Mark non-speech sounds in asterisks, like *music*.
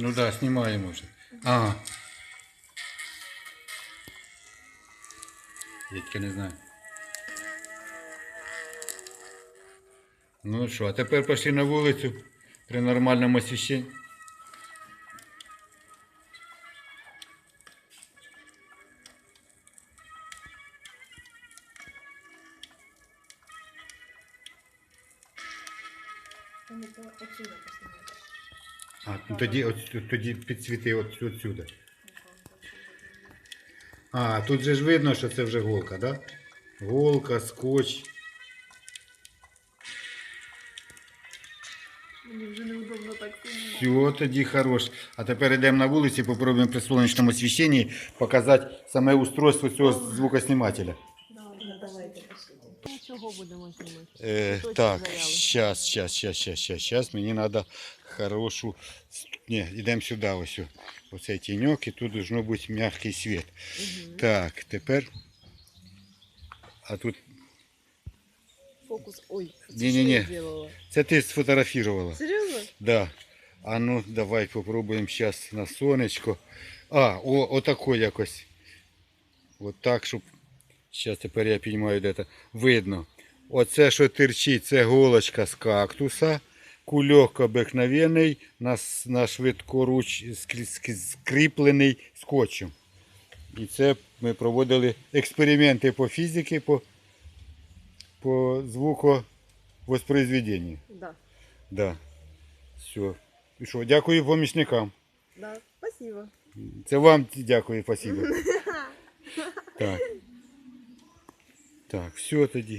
Ну да, знімаємо вже. Ага. Я тільки не знаю. Ну що, а тепер пішли на вулицю при нормальному освіщенні. Вони то. А, ну тоді, от, тоді підсвіти от, отсюди. А, тут же ж видно, що це вже голка, да? Голка, скотч. Мені вже неудобно так. Все, тоді хорош. А тепер йдемо на вулиці, попробуємо при сонячному освіщенні показати саме устройство цього звукоснімателя. Нічого будемо знімати. Е, так, сейчас, сейчас, сейчас, сейчас, сейчас, сейчас. Мені треба хорошу. Ні, йдемо сюди ось. Оцей тіньок і тут должно бути м'який світ. Мгм. Так, тепер. А тут. Фокус. Ой, що я зробила? Це ти сфотографувала. Серйозно? Да. А ну давай попробуємо зараз на сонечко. А, о, отако якось. От так, щоб. Зараз тепер я піднімаю де-то. Видно. Оце, що терчить, це голочка з кактуса. Кульок обикновений, на, на швидкоруч скріплений скотчем. І це ми проводили експерименти по фізиці, по, по звуковоспроизведенню. Да. Да. Все. І що, дякую помічникам. Да. Спасибо. Це вам дякую, спасибо. *laughs* Так. Так, все тоді.